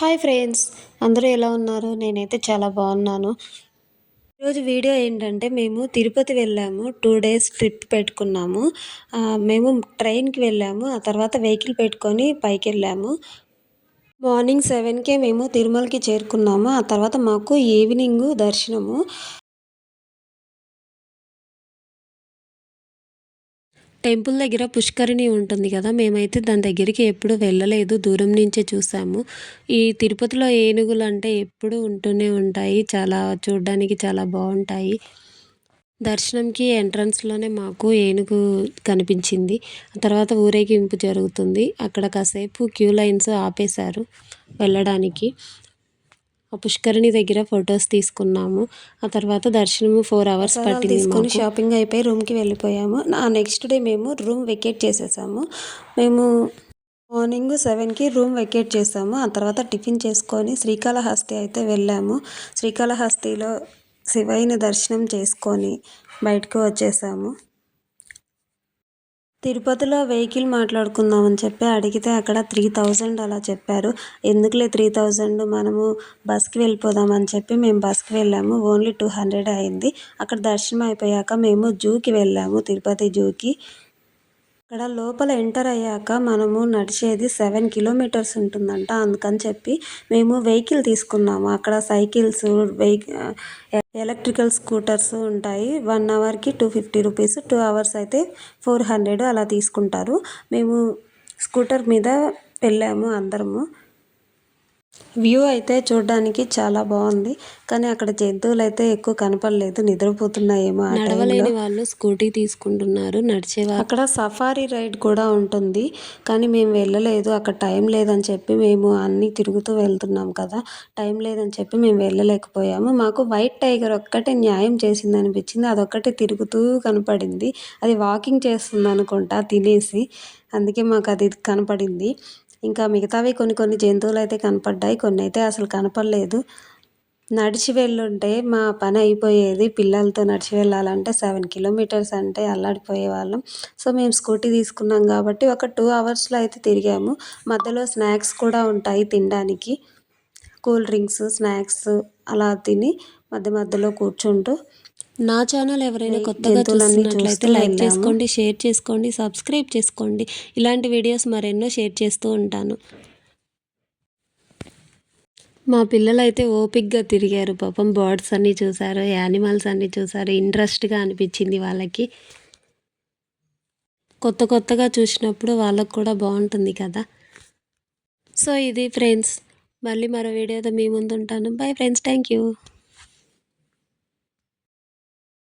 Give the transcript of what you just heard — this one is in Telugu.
హాయ్ ఫ్రెండ్స్ అందరూ ఎలా ఉన్నారు? నేనైతే చాలా బాగున్నాను. ఈరోజు వీడియో ఏంటంటే మేము తిరుపతి వెళ్ళాము. టూ డేస్ ట్రిప్ పెట్టుకున్నాము. మేము ట్రైన్కి వెళ్ళాము. ఆ తర్వాత వెహికల్ పెట్టుకొని పైకి వెళ్ళాము. మార్నింగ్ సెవెన్కే మేము తిరుమలకి చేరుకున్నాము. ఆ తర్వాత మాకు ఈవినింగ్ దర్శనము. టెంపుల్ దగ్గర పుష్కరిణి ఉంటుంది కదా మేమైతే దాని దగ్గరికి ఎప్పుడు వెళ్ళలేదు. దూరం నుంచే చూసాము. ఈ తిరుపతిలో ఏనుగులు అంటే ఎప్పుడు ఉంటూనే ఉంటాయి. చాలా చూడడానికి చాలా బాగుంటాయి. దర్శనంకి ఎంట్రన్స్లోనే మాకు ఏనుగు కనిపించింది. తర్వాత ఊరేగింపు జరుగుతుంది. అక్కడ కాసేపు క్యూ లైన్స్ ఆపేశారు వెళ్ళడానికి. పుష్కరిణి దగ్గర ఫొటోస్ తీసుకున్నాము. ఆ తర్వాత దర్శనము ఫోర్ అవర్స్ పట్టింది తీసుకొని షాపింగ్ అయిపోయి రూమ్కి వెళ్ళిపోయాము. ఆ నెక్స్ట్ డే మేము రూమ్ వెకేట్ చేసేసాము. మేము మార్నింగ్ సెవెన్కి రూమ్ వెకేట్ చేసాము. ఆ తర్వాత టిఫిన్ చేసుకొని శ్రీకాళహస్తి అయితే వెళ్ళాము. శ్రీకాళహస్తిలో శివయ్యని దర్శనం చేసుకొని బయటకు వచ్చేసాము. తిరుపతిలో వెహికల్ మాట్లాడుకుందామని చెప్పి అడిగితే అక్కడ త్రీ థౌజండ్ అలా చెప్పారు. ఎందుకులే త్రీ థౌజండ్? మనము బస్కి వెళ్ళిపోదామని చెప్పి మేము బస్కి వెళ్ళాము. ఓన్లీ టూ హండ్రెడ్ అయింది. అక్కడ దర్శనం అయిపోయాక మేము జూకి వెళ్ళాము. తిరుపతి జూకి. అక్కడ లోపల ఎంటర్ అయ్యాక మనము నడిచేది సెవెన్ కిలోమీటర్స్ ఉంటుందంట. అందుకని చెప్పి మేము వెహికల్ తీసుకున్నాము. అక్కడ సైకిల్స్ వెహిక ఎలక్ట్రికల్ స్కూటర్స్ ఉంటాయి. One అవర్కి two fifty rupees two hours అయితే ఫోర్ హండ్రెడ్ అలా తీసుకుంటారు. మేము స్కూటర్ మీద వెళ్ళాము అందరము. వ్యూ అయితే చూడడానికి చాలా బాగుంది. కానీ అక్కడ జంతువులు అయితే ఎక్కువ కనపడలేదు. నిద్రపోతున్నాయేమో నడవలేని వాళ్ళు స్కూటీ తీసుకుంటున్నారు. నడిచే అక్కడ సఫారీ రైడ్ కూడా ఉంటుంది. కానీ మేము వెళ్ళలేదు. అక్కడ టైం లేదని చెప్పి మేము అన్నీ తిరుగుతూ వెళ్తున్నాం కదా. టైం లేదని చెప్పి మేము వెళ్ళలేకపోయాము. మాకు వైట్ టైగర్ ఒక్కటే న్యాయం చేసింది అనిపించింది. అదొక్కటే తిరుగుతూ కనపడింది. అది వాకింగ్ చేస్తుంది అనుకుంటా తినేసి. అందుకే మాకు అది కనపడింది. ఇంకా మిగతావి కొన్ని కొన్ని జంతువులు అయితే కనపడ్డాయి కొన్ని అయితే అసలు కనపడలేదు. నడిచి వెళ్ళుంటే మా పని అయిపోయేది పిల్లలతో నడిచి వెళ్ళాలంటే సెవెన్ కిలోమీటర్స్ అంటే అల్లాడిపోయే వాళ్ళం. సో మేము స్కూటీ తీసుకున్నాం కాబట్టి ఒక టూ అవర్స్లో అయితే తిరిగాము. మధ్యలో స్నాక్స్ కూడా ఉంటాయి తినడానికి. కూల్ డ్రింక్స్ స్నాక్స్ అలా తిని మధ్య మధ్యలో కూర్చుంటూ నా ఛానల్ ఎవరైనా కొత్తగా చూస్తున్నట్లయితే లైక్ చేసుకోండి షేర్ చేసుకోండి సబ్స్క్రైబ్ చేసుకోండి. ఇలాంటి వీడియోస్ మరెన్నో షేర్ చేస్తూ ఉంటాను. మా పిల్లలు అయితే ఓపిక్గా తిరిగారు. పాపం బర్డ్స్ అన్నీ చూసారు యానిమల్స్ అన్నీ చూసారు. ఇంట్రెస్ట్గా అనిపించింది వాళ్ళకి. కొత్త కొత్తగా చూసినప్పుడు వాళ్ళకు కూడా బాగుంటుంది కదా. సో ఇది ఫ్రెండ్స్ మళ్ళీ మరో వీడియోతో మీ ముందు ఉంటాను. Bye friends thank you